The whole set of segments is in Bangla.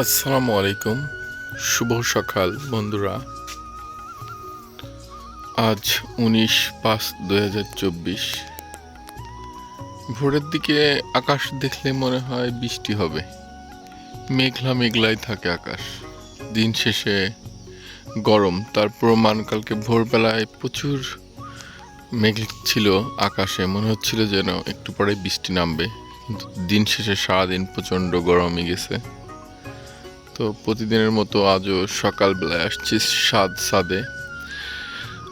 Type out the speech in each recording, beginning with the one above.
আসসালামু আলাইকুম। শুভ সকাল, বন্ধুরা। আজ উনিশ পাঁচ হাজার চব্বিশ। ভোরের দিকে আকাশ দেখলে মনে হয় বৃষ্টি হবে। মেঘলা মেঘলাই থাকে আকাশ। দিন শেষে গরম। তার প্রমাণ কালকে ভোরবেলায় প্রচুর মেঘ ছিল আকাশে। মনে হচ্ছিল যেন একটু পরে বৃষ্টি নামবে। দিন শেষে সারাদিন প্রচণ্ড গরমই গেছে। তো প্রতিদিনের মতো আজও সকালবেলায় আসছি সাদ সাদে।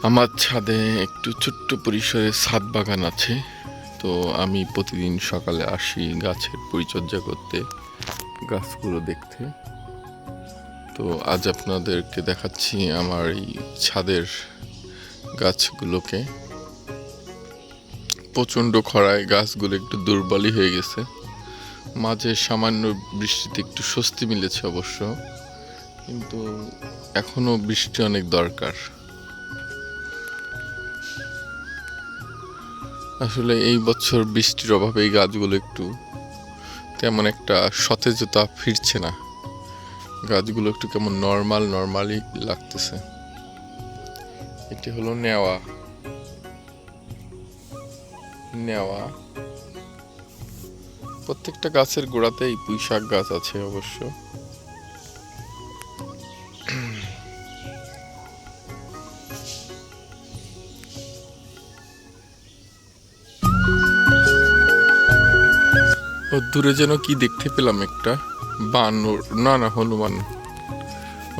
আমার ছাদে একটু ছোট্ট পরিসরে ছাদ বাগান আছে। তো আমি প্রতিদিন সকালে আসি গাছের পরিচর্যা করতে, গাছগুলো দেখতে। তো আজ আপনাদেরকে দেখাচ্ছি আমার এই ছাদের গাছগুলোকে। প্রচণ্ড খরায় গাছগুলো একটু দুর্বলই হয়ে গেছে। মাঝে সামান্য বৃষ্টিতে একটু স্বস্তি মিলেছে অবশ্য, কিন্তু এখনও বৃষ্টি অনেক দরকার। আসলে এই বছর বৃষ্টির অভাবে এই গাছগুলো একটু তেমন একটা সতেজতা ফিরছে না। গাছগুলো একটু কেমন নর্মাল নর্মালি লাগতেছে। এটি হলো নেওয়া। নেওয়া। প্রত্যেকটা গাছের গোড়াতেই পুঁই শাক গাছ আছে অবশ্য। দূরে যেন কি দেখতে পেলাম একটা? বানর না না, হনুমান।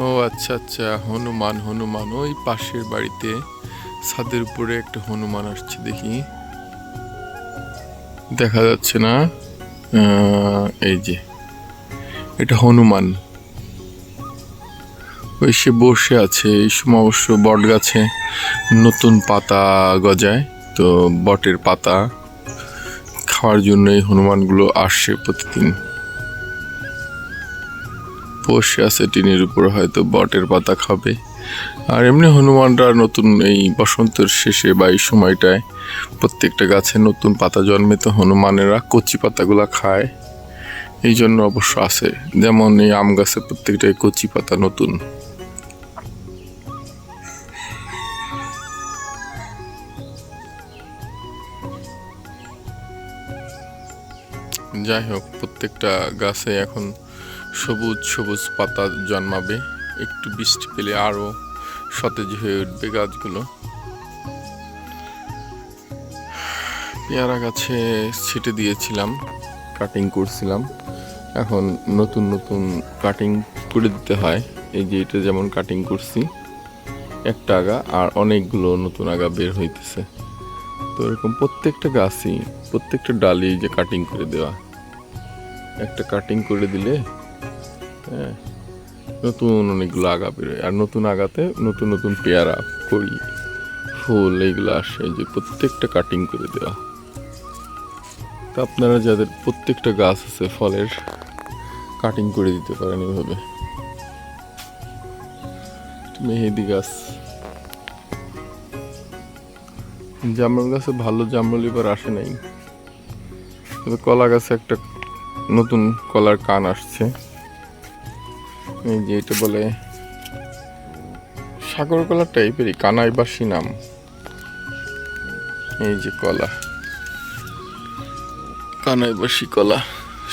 ও আচ্ছা আচ্ছা হনুমান হনুমান, ওই পাশের বাড়িতে ছাদের উপরে একটা হনুমান আসছে দেখি। দেখা যাচ্ছে না। এই যে, এটা হনুমান। ওই সে বসে আছে, এই সময় অবশ্য বট গাছে নতুন পাতা গজায়, তো বটের পাতা খাওয়ার জন্য এই হনুমানগুলো আসে প্রতিদিন। বসে আছে টিনের উপর, হয়তো বটের পাতা খাবে। আর এমনি হনুমানরা নতুন এই বসন্তের শেষে বা এই সময়টায় প্রত্যেকটা গাছে নতুন পাতা জন্মে তো হনুমানেরা কচি পাতাগুলা খায়। এই জন্য অবশ্য আছে। যেমন এই আম গাছে প্রত্যেকটাই কচি পাতা নতুন। যাই হোক, প্রত্যেকটা গাছে এখন সবুজ সবুজ পাতা জন্মাবে। একটু বৃষ্টি পেলে আরও সতেজ হয়ে উঠবে গাছগুলো। পেয়ারা গাছে ছিটে দিয়েছিলাম কাটিং করছিলাম। এখন নতুন নতুন কাটিং করে দিতে হয়। এই যে এটা যেমন কাটিং করছি, একটা আগা আর অনেকগুলো নতুন আগা বের হইতেছে। তো এরকম প্রত্যেকটা গাছই, প্রত্যেকটা ডালি যে কাটিং করে দেওয়া। একটা কাটিং করে দিলে নতুন অনেকগুলো আগা বেরোয় আর নতুন আগাতে নতুন নতুন পেয়ারা করি ফুল, এইগুলো আসে যে প্রত্যেকটা কাটিং করে দেওয়া। তা আপনারা যাদের প্রত্যেকটা গাছ আছে ফলের কাটিং করে দিতে পারেন এভাবে। মেহেদি গাছ। জামরুল গাছে ভালো জামরুল এবার আসে নাই। তবে কলা গাছে একটা নতুন কলার কান আসছে। এই যে এটা বলে সাগর কলা টাইপেরই কানাই বা সিনাম। এই যে কলা। কানাই বাসি কলা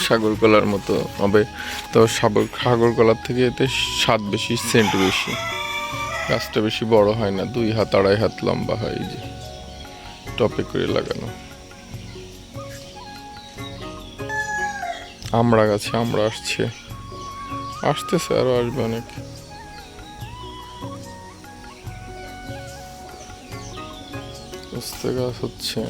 সাগর কলার মতো হবে। তবে সাগর সাগর কলার থেকে এতে স্বাদ বেশি সেন্ট বেশি। গাছটা বেশি বড় হয় না, দুই হাত, আড়াই হাত লম্বা হয় এই যে। টপে করে লাগানো। আমড়া গাছে আমড়া আসছে। আসতেছে আরও আসবে অনেক। গাছ হচ্ছে।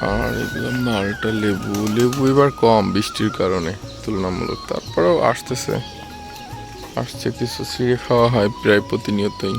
আর এগুলো মালটা লেবু। লেবু এবার কম বৃষ্টির কারণে তুলনামূলক। তারপরেও আসতেছে। আসছে কিছু ছিঁড়ে খাওয়া হয় প্রায় প্রতিনিয়তই।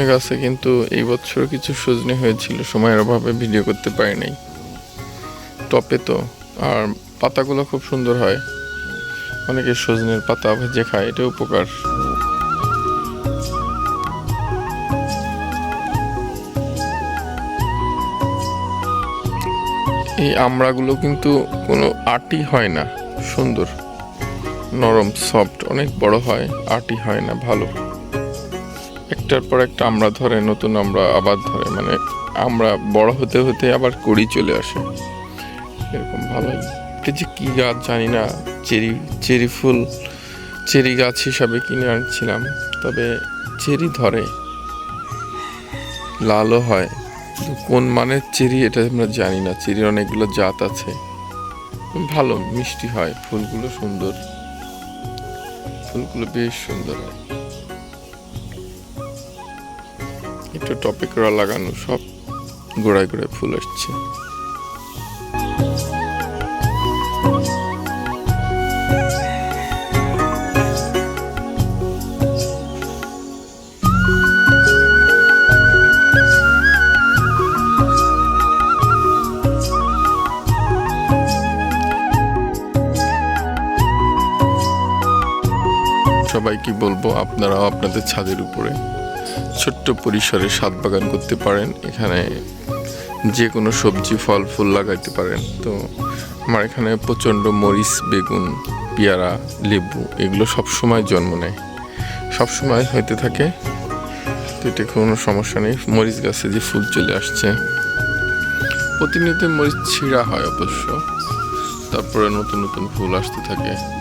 সজনে গাছে কিন্তু এই বছর কিছু সজনে হয়েছিল, সময়ের অভাবে ভিডিও করতে পারি নাই। টপে তো, আর পাতাগুলো খুব সুন্দর হয়। অনেকে সজনের পাতা ভেজে খায় এটা উপকার। এই আমড়াগুলো কিন্তু কোনো আটি হয় না, সুন্দর। নরম সফট অনেক বড় হয়, আটি হয় না, ভালো। একটার পর একটা আমরা ধরে, নতুন আমরা আবার ধরে মানে আমরা বড় হতে হতে আবার কড়ি চলে আসে। এরকম ভালোই এটা যে কী গাছ জানি না, চেরি চেরি ফুল, চেরি গাছ হিসাবে কিনে আনছিলাম, তবে চেরি ধরে, লালও হয়। কোন মানের চেরি এটা আমরা জানি না, চেরির অনেকগুলো জাত আছে। ভালো, মিষ্টি হয়, ফুলগুলো সুন্দর। ফুলগুলো বেশ সুন্দর হয়। একটু টপে করা লাগানো সব গোড়ায় গোড়ায় ফুল আসছে। সবাইকে বলব, আপনারাও আপনাদের ছাদের উপরে। ছোট্ট পরিসরে সাত বাগান করতে পারেন। এখানে যে কোনো সবজি, ফল, ফুল লাগাইতে পারেন। তো আমার এখানে প্রচণ্ড মরিচ, বেগুন, পেয়ারা, লেবু এগুলো সব সময় জন্ম নেয়। সব সময় হইতে থাকে। তো এটা কোনো সমস্যা নেই। মরিচ গাছে যে ফুল চলে আসছে। প্রতিনিয়ত মরিচ ছিঁড়া হয় অবশ্য। তারপরে নতুন নতুন ফুল আসতে থাকে।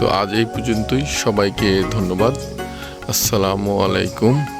তো আজ এই পর্যন্তই। সবাইকে ধন্যবাদ। আসসালামু আলাইকুম।